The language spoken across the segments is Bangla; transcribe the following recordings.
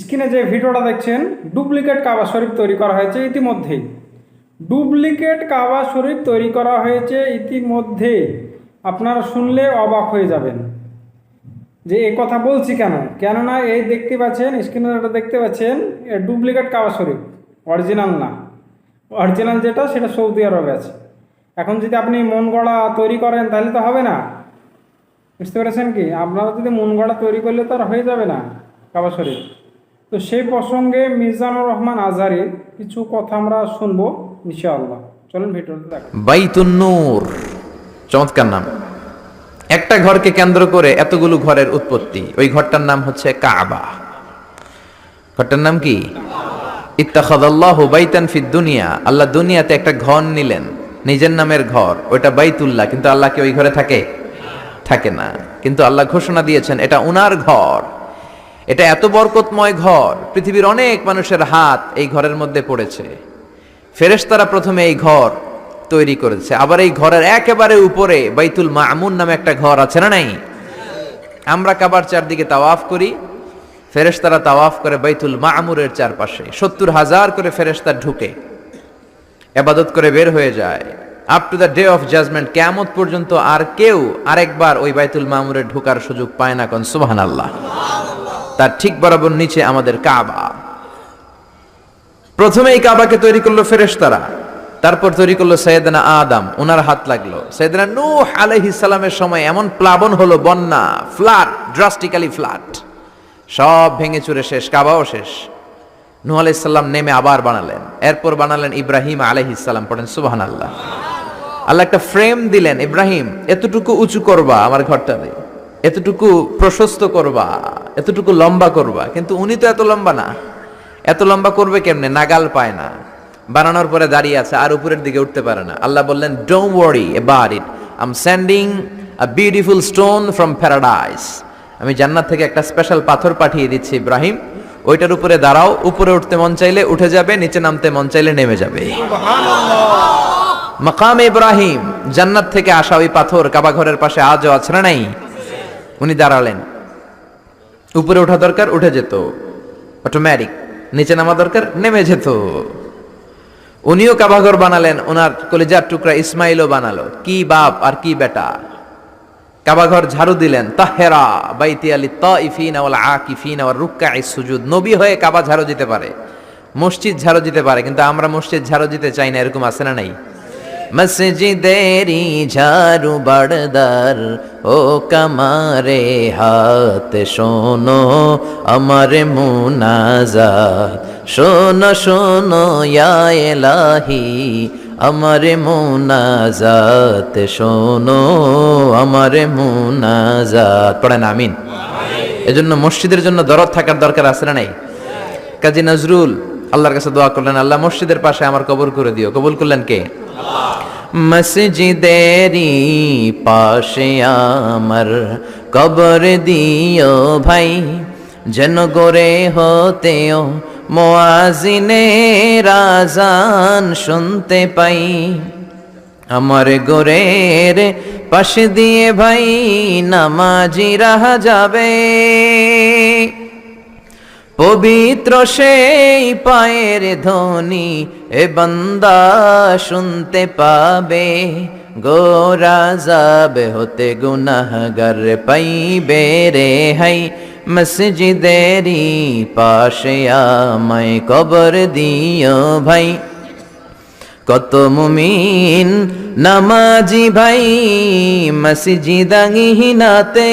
স্ক্রিনে যে ভিডিওটা দেখছেন, ডুপ্লিকেট কাবা শরীফ তৈরি করা হয়েছে ইতিমধ্যেই। ডুপ্লিকেট কাবা শরীফ তৈরি করা হয়েছে ইতিমধ্যে আপনারা শুনলে অবাক হয়ে যাবেন। যে এই কথা বলছি কেন? কেননা এই দেখতে পাচ্ছেন, স্ক্রিনে যেটা দেখতে পাচ্ছেন, এ ডুপ্লিকেট কাবা শরীফ, অরিজিনাল না। অরিজিনাল যেটা, সেটা সৌদি আরবে আছে। এখন যদি আপনি মন গড়া তৈরি করেন, তাহলে তো হবে না। বুঝতে পেরেছেন কি? আপনারা যদি মন গড়া তৈরি করলে তো আর হয়ে যাবে না কাবা শরীফ। তো সেই প্রসঙ্গে মিজানুর রহমান আজহারির কিছু কথা আমরা শুনব ইনশাআল্লাহ। চলুন ভিডিওটা দেখ বাইতুন নূর, চমৎকার নাম। একটা ঘরকে কেন্দ্র করে এতগুলো ঘরের উৎপত্তি। ওই ঘরটার নাম হচ্ছে কাবা। ঘরটার নাম কি? ইত্তাখাদাল্লাহু বাইতান ফিদ দুনিয়া। আল্লাহ দুনিয়াতে একটা ঘর নিলেন। নিজের নামের ঘর। ওইটা বাইতুল্লাহ, কিন্তু আল্লাহ কি ওই ঘরে থাকে? থাকে না। কিন্তু আল্লাহ ঘোষণা দিয়েছেন, এটা উনার ঘর। এটা এত বরকতময় ঘর, পৃথিবীর অনেক মানুষের হাত এই ঘরের মধ্যে পড়েছে। ফেরেশতারা প্রথমে এই ঘর তৈরি করেছে। আবার এই ঘরের একেবারে উপরে বাইতুল মামুন নামে একটা ঘর আছে না নাই? আমরা কাবার চারদিকে তাওয়াফ করি, ফেরেশতারা তাওয়াফ করে বাইতুল মামুরের চারপাশে। সত্তর হাজার করে ফেরেশতা ঢুকে এবাদত করে বের হয়ে যায়। Up to the day of judgement কেয়ামত পর্যন্ত আর কেউ আরেকবার ওই বাইতুল মামুরে ঢোকার সুযোগ পায় না কোন সুবাহান আল্লাহ তার ঠিক বরাবর নিচে আমাদের কাবা। প্রথমে এই কাবাকে তৈরি করল ফেরেশতারা, তারপর তৈরি করল সৈয়দনা আদম, ওনার হাত লাগল। সৈয়দনা নূহ আলাইহিস সালামের সময় এমন প্লাবন হলো, বন্যা, ফ্লাড ড্রাস্টিক্যালি ফ্লাড সব ভেঙে চুরে শেষ, কাবাও শেষ। নূহ আলাইহিস সালাম নেমে আবার বানালেন। এরপর বানালেন ইব্রাহিম আলাইহিস সালাম, পড়েন সুবহানাল্লাহ। আল্লাহ আল্লাহ একটা ফ্রেম দিলেন, ইব্রাহিম, এতটুকু উঁচু করবা আমার ঘরটারে এতটুকু প্রশস্ত করবা এতটুকু লম্বা করবা কিন্তু উনি তো এত লম্বা না। এত লম্বা করবে কেমনে? নাগাল পায় না। বানানোর পরে দাঁড়িয়ে আছে আর উপরের দিকে উঠতে পারে না। আল্লাহ বললেন don't worry about it I'm sending a beautiful stone from paradise আমি জান্নাত থেকে একটা স্পেশাল পাথর পাঠিয়ে দিচ্ছি ইব্রাহিম। ওইটার উপরে দাঁড়াও উপরে উঠতে মন চাইলে উঠে যাবে নিচে নামতে মন চাইলে নেমে যাবে। মাকাম ইব্রাহিম জান্নাত থেকে আসা ওই পাথর কাবা ঘরের পাশে আজও আছে না নাই? উনি দাঁড়ালেন। উপরে ওঠা দরকার, উঠে যেত। অটোমেটিক নিচে নামা দরকার, নেমে যেত। উনিও কাবাঘর বানালেন, ওনার কলিজার টুকরা ইসমাইলও বানালো। কি বাপ আর কি বেটা। কাবাঘর ঝাড়ু দিলেন, তাহেরা বাইতি আলী তাইফিন ওয়াল আকিফিন ওয়াল রুক্কাই সুজুদ। নবী হয়ে কাবা ঝাড়ু দিতে পারে। মসজিদ ঝাড়ু দিতে পারে, কিন্তু আমরা মসজিদ ঝাড়ু দিতে চাই না, এরকম আছে না নাই? মসজিদেরি ঝাড়ু বাড়দার ও কামারে হাত শোনো, আমার মুনাজাত। শোনো শোনো এলাহি, আমার মুনাজাত শোনো, আমার মুনাজাত। পড়েন, আমিন। এজন্য মসজিদের জন্য দরদ থাকার দরকার আছে না নাই? কাজী নজরুল, আল্লাহর কাছে দোয়া করলেন, আল্লাহ মসজিদের পাশে আমার কবর করে দিও। কবুল করলেন কে? মসজিদেরি পাশে আমার কবর দিও ভাই। যেন গোরে হতেও মোয়াজিনে রাজান শুনতে পাই। আমার গোরের পাশে দিয়ে ভাই নামাজি রাহা যাবে। পবিত্র সেই পায়ের ধ্বনি এ বান্দা শুনতে পাবে গোরা যাবে হতে গুনাহগার পাইবে রে হাই। মসজিদেরি পাশে আমায় কবর দিও ভাই। কত মুমিন নামাজি ভাই মসজিদাঙ্গিনাতে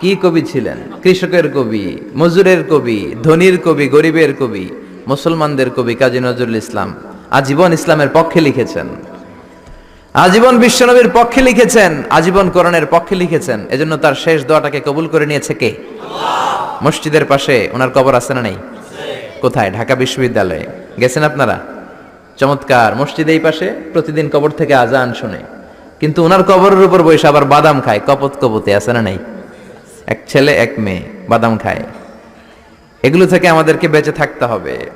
কি কবি ছিলেন? কৃষকের কবি, মজুরের কবি, ধনির কবি, গরিবের কবি, মুসলমানদের কবি কাজী নজরুল ইসলাম আজীবন ইসলামের পক্ষে লিখেছেন। আজীবন বিশ্বনবীর পক্ষে লিখেছেন, আজীবন করণের পক্ষে লিখেছেন। এজন্য তার শেষ দোয়াটাকে কবুল করে নিয়েছে কে? মসজিদের পাশে ওনার কবর আছে না নেই? কোথায়? ঢাকা বিশ্ববিদ্যালয়ে। গেছেন আপনারা? চমৎকার, মসজিদ এই পাশে, প্রতিদিন কবর থেকে আজান শুনে। কিন্তু ওনার কবরের উপর বসে আবার বাদাম খায়, কপত কপতে আছে না নেই? এক ছেলে এক মেয়ে বাদাম খায়। এগুলো থেকে আমাদেরকে বেঁচে থাকতে হবে।